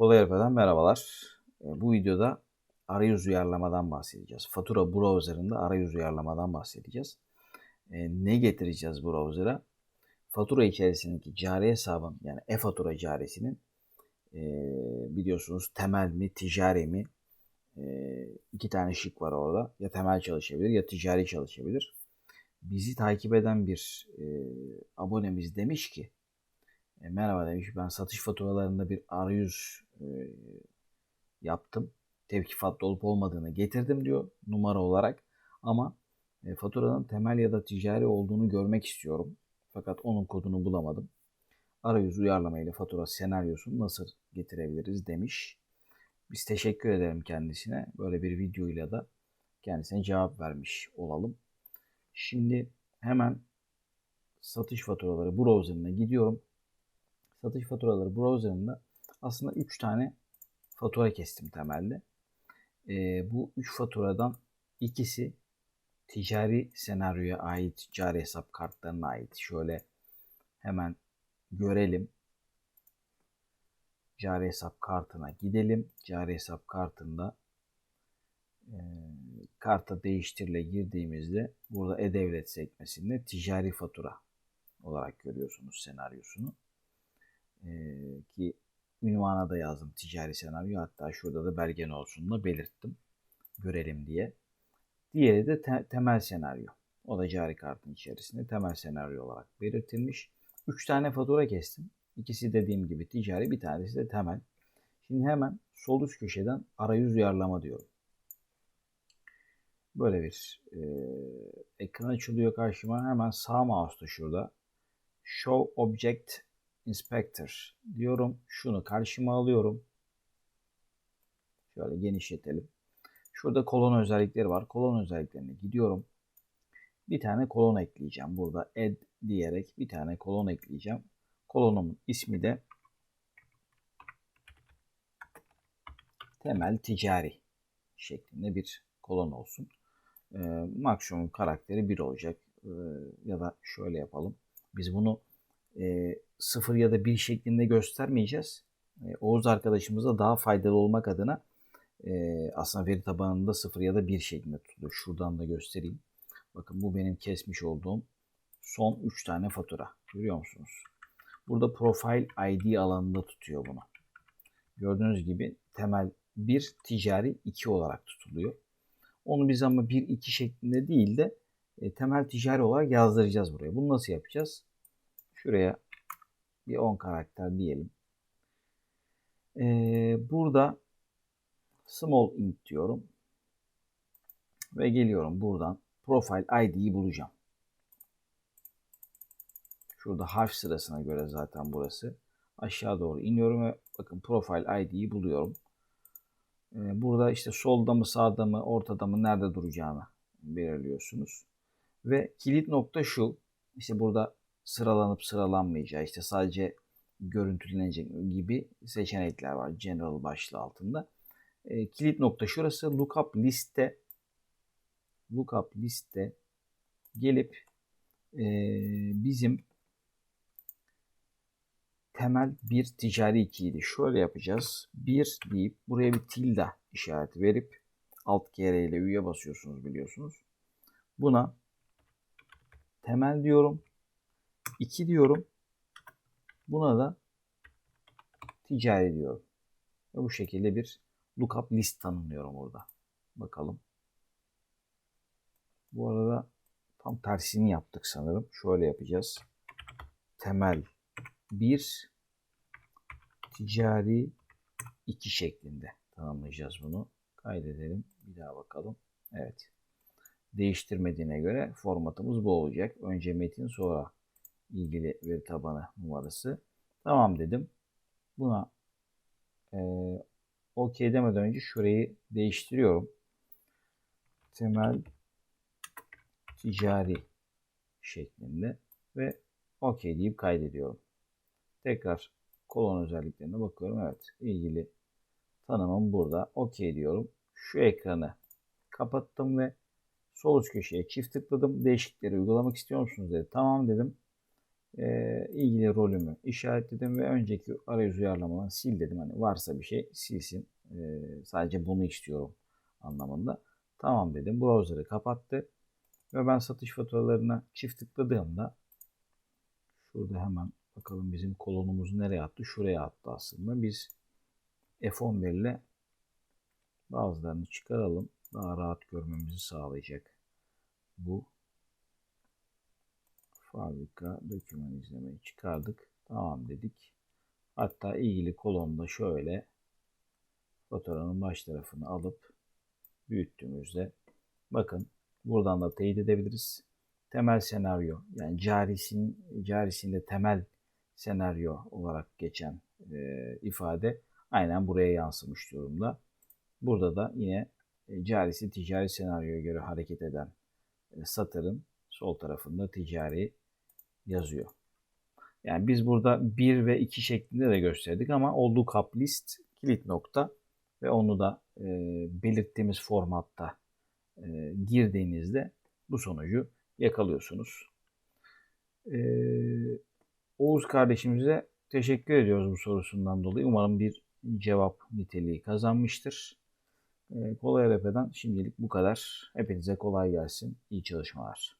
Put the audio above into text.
Kolay Harfa'dan merhabalar. E, Bu videoda arayüz uyarlamadan bahsedeceğiz. Fatura browser'ında arayüz uyarlamadan bahsedeceğiz. E, Ne getireceğiz browser'a? Fatura içerisindeki cari hesabın yani e-fatura carisinin e, biliyorsunuz temel mi ticari mi iki tane şık var orada. Ya temel çalışabilir ya ticari çalışabilir. Bizi takip eden bir abonemiz demiş ki e, merhaba demiş ben satış faturalarında bir arayüz e, yaptım. Tevkifatlı olup olmadığını getirdim diyor numara olarak. Ama e, faturanın temel ya da ticari olduğunu görmek istiyorum. Fakat onun kodunu bulamadım. Arayüz uyarlama ile fatura senaryosunu nasıl getirebiliriz demiş. Biz teşekkür ederim kendisine. Böyle bir videoyla da kendisine cevap vermiş olalım. Şimdi hemen satış faturaları browser'ına gidiyorum. Satış faturaları browser'ında aslında 3 tane fatura kestim temelde. Ee, bu 3 faturadan ikisi ticari senaryoya ait cari hesap kartlarına ait. Şöyle hemen görelim. Cari hesap kartına gidelim. Cari hesap kartında e, karta değiştirle girdiğimizde burada e-devlet sekmesinde ticari fatura olarak görüyorsunuz senaryosunu. E, ki ünvana da yazdım ticari senaryo. Hatta şurada da belgen olsun da belirttim. Görelim diye. Diğeri de te- temel senaryo. O da cari kartın içerisinde temel senaryo olarak belirtilmiş. 3 tane fatura kestim. İkisi dediğim gibi ticari, bir tanesi de temel. Şimdi hemen sol üst köşeden arayüz uyarlama diyorum. Böyle bir e, ekran açılıyor karşıma. Hemen sağ mouse'da şurada Show Object Inspector diyorum. Şunu karşıma alıyorum. Şöyle genişletelim. Şurada kolon özellikleri var. Kolon özelliklerine gidiyorum. Bir tane kolon ekleyeceğim. Burada add diyerek bir tane kolon ekleyeceğim. Kolonumun ismi de temel ticari şeklinde bir kolon olsun. Ee, maksimum karakteri 1 olacak. Ee, ya da şöyle yapalım. Biz bunu e, 0 ya da 1 şeklinde göstermeyeceğiz. E, Oğuz arkadaşımıza daha faydalı olmak adına e, aslında veri tabanında 0 ya da 1 şeklinde tutuluyor. Şuradan da göstereyim. Bakın bu benim kesmiş olduğum son 3 tane fatura. Görüyor musunuz? Burada Profile ID alanında tutuyor bunu. Gördüğünüz gibi temel 1, ticari 2 olarak tutuluyor. Onu biz ama 1-2 şeklinde değil de e, temel ticari olarak yazdıracağız buraya. Bunu nasıl yapacağız? Şuraya bir 10 karakter diyelim. Ee, burada small int diyorum. Ve geliyorum buradan profile ID'yi bulacağım. Şurada harf sırasına göre zaten burası. Aşağı doğru iniyorum ve bakın profile ID'yi buluyorum. Ee, burada işte solda mı sağda mı ortada mı nerede duracağını belirliyorsunuz. Ve kilit nokta şu. İşte burada sıralanıp sıralanmayacağı işte sadece görüntülenecek gibi seçenekler var general başlığı altında. E, kilit nokta şurası lookup liste lookup liste gelip e, bizim temel bir ticari ikiydi. Şöyle yapacağız. Bir deyip buraya bir tilde işareti verip alt kere ile üye basıyorsunuz biliyorsunuz. Buna temel diyorum. 2 diyorum. Buna da ticari diyorum. Ve bu şekilde bir lookup list tanımlıyorum burada. Bakalım. Bu arada tam tersini yaptık sanırım. Şöyle yapacağız. Temel 1 ticari 2 şeklinde tanımlayacağız bunu. Kaydedelim. Bir daha bakalım. Evet. Değiştirmediğine göre formatımız bu olacak. Önce metin sonra ilgili veri tabanı numarası. Tamam dedim. Buna e, OK demeden önce şurayı değiştiriyorum. Temel ticari şeklinde ve OK deyip kaydediyorum. Tekrar kolon özelliklerine bakıyorum. Evet ilgili tanımım burada. OK diyorum. Şu ekranı kapattım ve sol üst köşeye çift tıkladım. Değişiklikleri uygulamak istiyor musunuz dedi. Tamam dedim. E, ilgili rolümü işaretledim ve önceki arayüz uyarlamalarını sil dedim. Hani varsa bir şey silsin. E, sadece bunu istiyorum anlamında. Tamam dedim. Browser'ı kapattı. Ve ben satış faturalarına çift tıkladığımda şurada hemen bakalım bizim kolonumuzu nereye attı? Şuraya attı aslında. Biz F11 ile bazılarını çıkaralım. Daha rahat görmemizi sağlayacak bu fabrika doküman izlemeyi çıkardık. Tamam dedik. Hatta ilgili kolonda şöyle faturanın baş tarafını alıp büyüttüğümüzde bakın buradan da teyit edebiliriz. Temel senaryo yani carisin carisinde temel senaryo olarak geçen e, ifade aynen buraya yansımış durumda. Burada da yine e, carisi ticari senaryoya göre hareket eden e, satırın sol tarafında ticari yazıyor. Yani biz burada 1 ve 2 şeklinde de gösterdik ama olduğu kap list kilit nokta ve onu da e, belirttiğimiz formatta e, girdiğinizde bu sonucu yakalıyorsunuz. E, Oğuz kardeşimize teşekkür ediyoruz bu sorusundan dolayı. Umarım bir cevap niteliği kazanmıştır. E, kolay RP'den şimdilik bu kadar. Hepinize kolay gelsin. İyi çalışmalar.